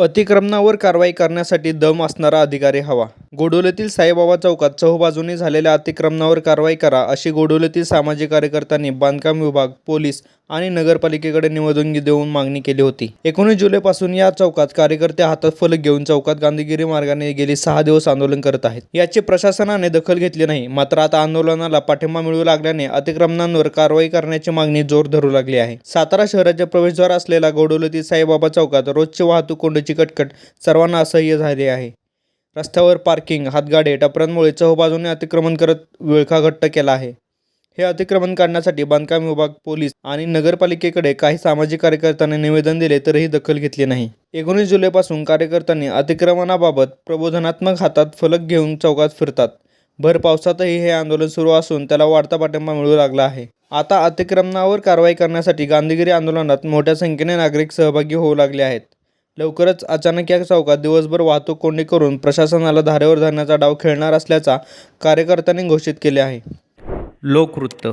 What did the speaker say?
अतिक्रमणावर कारवाई करण्यासाठी दम असणारा अधिकारी हवा. गोडोलीतील साईबाबा चौकात चहूबाजूने झालेल्या अतिक्रमणावर कारवाई करा अशी गोडोलीतील सामाजिक कार्यकर्त्यांनी बांधकाम विभाग पोलीस आणि नगरपालिकेकडे निवडणुकी देऊन मागणी केली होती. एकोणीस जुलैपासून या चौकात कार्यकर्ते हातात फलक घेऊन चौकात गांधीगिरी मार्गाने गेली सहा दिवस आंदोलन करत आहेत. याची प्रशासनाने दखल घेतली नाही मात्र आता आंदोलनाला पाठिंबा मिळू लागल्याने अतिक्रमणांवर कारवाई करण्याची मागणी जोर धरू लागली आहे. सातारा शहराच्या प्रवेशद्वार असलेला गोडोलीतील साईबाबा चौकात रोजची वाहतूक कोंडीची कटकट. सर्वांना असह्य झाली आहे. रस्त्यावर पार्किंग हातगाडे टपऱ्यांमुळे चहबाजूने अतिक्रमण करत विळखा घट्ट केला आहे. हे अतिक्रमण काढण्यासाठी बांधकाम विभाग पोलीस आणि नगरपालिकेकडे काही सामाजिक कार्यकर्त्यांनी निवेदन दिले तरीही दखल घेतली नाही. एकोणीस जुलैपासून कार्यकर्त्यांनी अतिक्रमणाबाबत प्रबोधनात्मक हातात फलक घेऊन चौकात फिरतात. भर पावसातही हे आंदोलन सुरू असून त्याला वाढता पाठिंबा मिळू लागला आहे. आता अतिक्रमणावर कारवाई करण्यासाठी गांधीगिरी आंदोलनात मोठ्या संख्येने नागरिक सहभागी होऊ लागले आहेत. लवकरच अचानक या चौकात दिवसभर वाहतूक कोंडी करून प्रशासनाला धारेवर धरण्याचा डाव खेळणार असल्याचा कार्यकर्त्यांनी घोषित केले आहे. लोकवृत्त